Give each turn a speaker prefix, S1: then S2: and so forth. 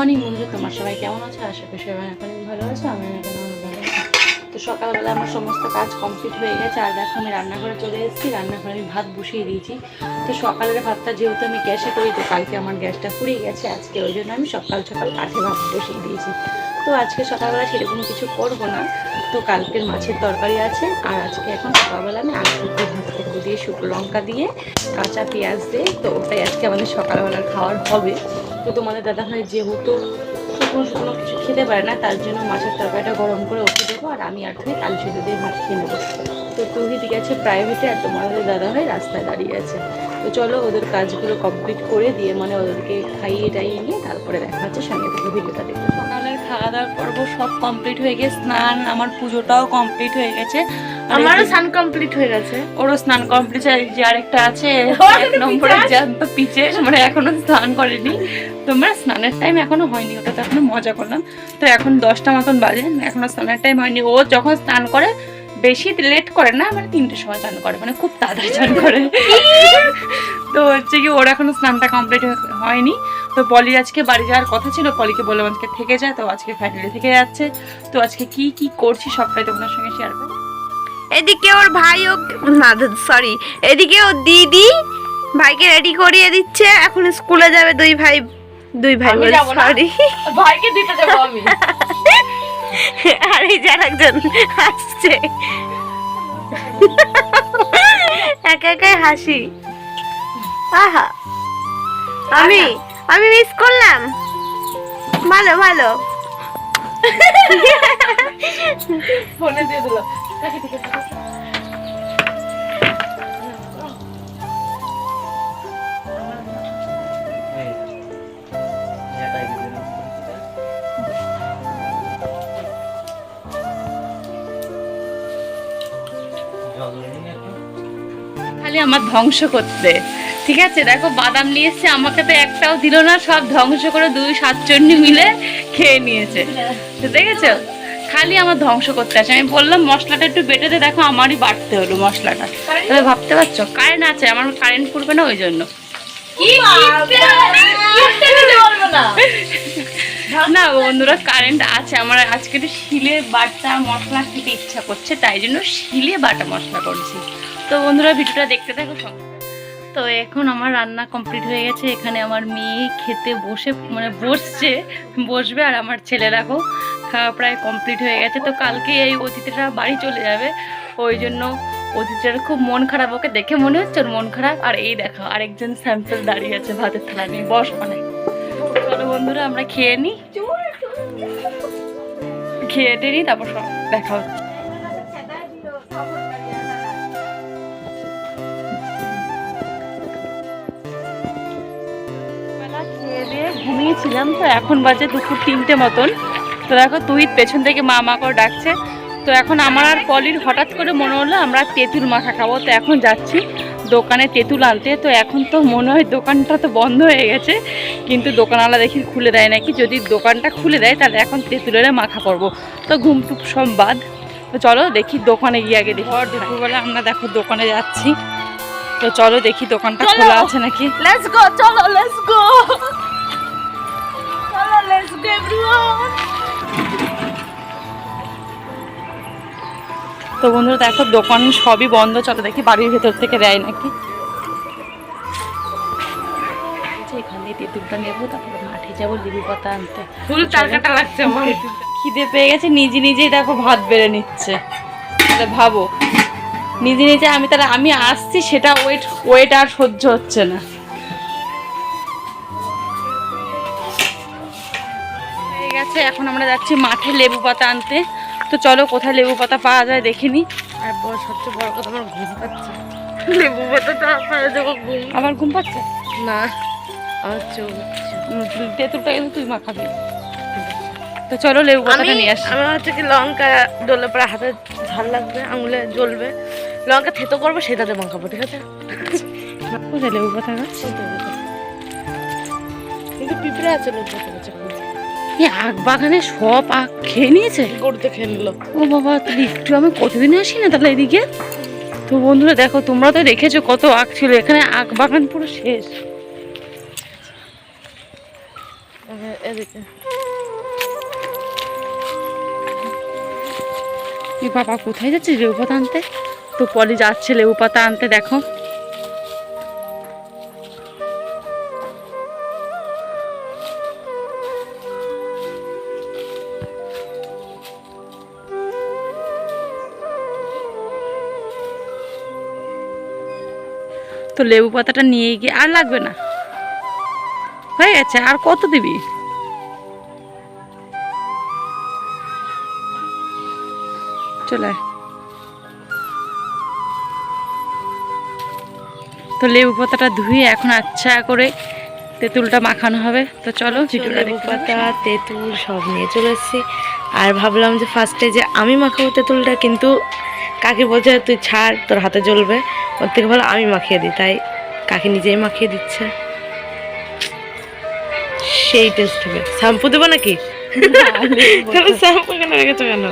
S1: Morning বন্ধু। তোমার সবাই কেমন আছো? আশা করি সবাই এখন ভালো আছো আমি এখন ভালো তো সকালবেলা আমার সমস্ত কাজ কমপ্লিট হয়ে গেছে, আর দেখো আমি রান্নাঘরে চলে এসেছি, রান্নাঘরে আমি ভাত বসিয়ে দিয়েছি। তো সকালের ভাতটা যেহেতু আমি গ্যাসে করি, তো কালকে আমার গ্যাসটা ফুরিয়ে গেছে, আজকে ওই জন্য আমি সকাল সকাল কাঠে ভাত বসিয়ে দিয়েছি। তো আজকে সকালবেলা সেরকম কিছু করব না। তো কালকের মাছের তরকারি আছে, আর আজকে এখন সকালবেলা আমি আলু ভাত দিয়ে শুকনো লঙ্কা দিয়ে কাঁচা পেঁয়াজ দিয়ে। তো ওটাই আজকে আমাদের সকালবেলার খাওয়ার হবে। তো তোমাদের দাদা ভাই যেহেতু শুকনো শুকনো কিছু খেতে পারে না, তার জন্য মাছের তরকারিটা গরম করে ওকে দেবো আর আমি আর তুমি আলু সেদ্ধ দিয়ে ভাত খেয়ে নেব। তো তুহিদি গেছে প্রাইভেটে আর তোমাদের দাদা ভাই রাস্তায় দাঁড়িয়ে আছে। তো চলো ওদের কাজগুলো কমপ্লিট করে দিয়ে মানে ওদেরকে খাইয়ে টাইয়ে নিয়ে তারপরে দেখা হচ্ছে সঙ্গে থেকে ভিডিওটা দেখতে। সকালের খাওয়া দাওয়া করব সব কমপ্লিট হয়ে গেছে স্নান আমার পুজোটাও কমপ্লিট হয়ে গেছে।
S2: আমারও স্নান কমপ্লিট হয়ে গেছে।
S1: ওরও স্নান কমপ্লিট যে আরেকটা আছে এক নম্বরে। জ্যান্ত মানে এখনও স্নান করেনি। তোমরা স্নানের টাইম এখনও হয়নি ওটা তো এখনও মজা করলাম। তো এখন দশটা মতন বাজে এখনও স্নানের টাইম হয়নি। ও যখন স্নান করে বেশি লেট করে না মানে তিনটের সময় চান করে মানে খুব তাড়াতাড়ি চান করে। তো হচ্ছে কি ওর এখনও স্নানটা কমপ্লিট হয়নি। তো পলি আজকে বাড়ি যাওয়ার কথা ছিল পলিকে বললাম আজকে থেকে যায় তো আজকে ফ্যামিলি থেকে যাচ্ছে। তো আজকে কি কি করছি সবটাই তোমাদের সঙ্গে শেয়ার করব।
S2: এদিকে ওর ভাই ও না সরি এদিকে ওর দিদি ভাইকে রেডি করিয়ে দিচ্ছে। এখন স্কুলে যাবে দুই ভাই দুই ভাই সরি
S1: ভাইকে দিতে যাব আমি।
S2: আর এই যার একজন হাসছে একা একাই হাসি। আহা। আমি আমি মিস করলাম। ভালো ভালো।
S1: ফোনে দিয়ে দিল খালি আমার ধ্বংস করতে। ঠিক আছে দেখো বাদাম নিয়ে এসছে আমাকে তো একটাও দিল না সব ধ্বংস করে দুই সাতচন্নি মিলে খেয়ে নিয়েছে। তো দেখেছ? খালি আমার ধ্বংস করতে আসে আমি বললাম মশলাটা একটু বেটে দে দেখো আমারই বাড়তে হলো মশলাটা। তাহলে ভাবতে পারছ? কারেন্ট আছে আমার কারেন্ট পড়বে না ওই জন্য। না? বন্ধুরা কারেন্ট আছে। আমার আজকে একটু শিলে বাটা মশলা খেতে ইচ্ছা করছে, তাই জন্য শিলে বাটা মশলা করছি। তো বন্ধুরা, ভিডিওটা দেখতে থাকো সঙ্গে। তো এখন আমার রান্না কমপ্লিট হয়ে গেছে। এখানে আমার মেয়ে খেতে বসে মানে বসছে, বসবে আর আমার ছেলে, দেখো, খাওয়া প্রায় কমপ্লিট হয়ে গেছে। তো কালকে এই অতিথিরা বাড়ি চলে যাবে। ওই জন্য অতিথিটার খুব মন খারাপ, ওকে দেখে মনে হচ্ছে ওর মন খারাপ। আর এই দেখো, আরেকজন স্যাম্পল দাঁড়িয়ে আছে ভাতের থালা নিয়ে। বস মানে চলো বন্ধুরা, আমরা খেয়ে নিই। খেয়ে টেয়ে নিই তারপর দেখা হচ্ছে। ঘুমিয়েছিলাম তো, এখন বাজে দুপুর তিনটে মতন। তো দেখো, তুই পেছন থেকে মা মা করে ডাকছে। তো এখন আমার আর পলির হঠাৎ করে মনে হলো আমরা তেঁতুল মাখা খাব। তো এখন যাচ্ছি। দোকানে তেঁতুল আনতে তো এখন তো মনে হয় দোকানটা তো বন্ধ হয়ে গেছে কিন্তু দোকানওয়ালা দেখি খুলে দেয় নাকি যদি দোকানটা খুলে দেয় তাহলে এখন তেঁতুলের মাখা করব তো ঘুম টুপ সব বাদ তো চলো দেখি দোকানে গিয়ে আগে দেখি। দুপুরবেলা আমরা দেখো দোকানে যাচ্ছি। তো চলো দেখি দোকানটা খোলা আছে নাকি।
S2: লেটস গো চলো লেটস গো চলো লেটস গো এভরিওয়ান
S1: তো বন্ধুরা দেখো দোকান সবই বন্ধ চলো দেখি বাড়ির ভেতর থেকে দেয় নাকি। এখানে তেঁতুলটা নেব তারপরে মাঠে যাব লিবু পাতা আনতে।
S2: ফুল লাগছে আমার।
S1: খিদে পেয়ে গেছে নিজে নিজেই দেখো ভাত বেড়ে নিচ্ছে। ভাবো নিজে নিজে আমি তাহলে আমি আসছি সেটা ওয়েট ওয়েট আর সহ্য হচ্ছে না। হয়ে গেছে এখন আমরা যাচ্ছি মাঠে লেবু পাতা আনতে। তো চলো কোথায় লেবু পাতা পাওয়া যায় দেখিনি
S2: আর বড় সবচেয়ে বড় কথা আমার ঘুম পাচ্ছে। লেবু পাতাটা
S1: আমার ঘুম। পাচ্ছে?
S2: না আমার চোখ।
S1: তেঁতুলটা কিন্তু তুই মাখাবি। তো চলো লেবু পাতাটা নিয়ে আসি।
S2: আমি হচ্ছে কি লঙ্কা ডলে পরে হাতে ঝাল লাগবে আঙুলে জ্বলবে। লঙ্কা থেতো করব সেটাতে মাখাবো ঠিক আছে?
S1: কোথায় লেবু পাতা গাছ
S2: কিন্তু পিঁপড়ে আছে দেখা যাচ্ছে
S1: এই আখ বাগানে সব আখ খেয়ে নিয়েছে?
S2: গরুতে খেয়ে নিলো?
S1: ও বাবা তাহলে একটু আমি কতদিন আসি না তাহলে এদিকে? তো বন্ধুরা দেখো তোমরা তো দেখেছ কত আখ ছিল। এখানে আখ বাগান পুরো শেষ।
S2: এদিকে।
S1: বাবা কোথায় যাচ্ছিস লেবু পাতা আনতে? তো পলি যাচ্ছে লেবু পাতা আনতে দেখো। তো লেবু পাতাটা নিয়ে গিয়ে আর লাগবে না। হয়ে গেছে আর কত দিবি? চলে তো লেবু পাতাটা ধুয়ে এখন আচ্ছা করে তেঁতুলটা মাখানো হবে। তো চলো
S2: লেবু পাতা তেঁতুল সব নিয়ে চলে এসেছি। আর ভাবলাম যে ফার্স্টে যে আমি মাখাবো তেঁতুলটা কিন্তু কাকি বলছে তুই ছাড় তোর হাতে জ্বলবে ওর থেকে ভালো আমি মাখিয়ে দিই তাই কাকি নিজেই মাখিয়ে দিচ্ছে সেই টেস্ট হবে শ্যাম্পু দেবো নাকি শ্যাম্পু কেন রেখেছো কেন।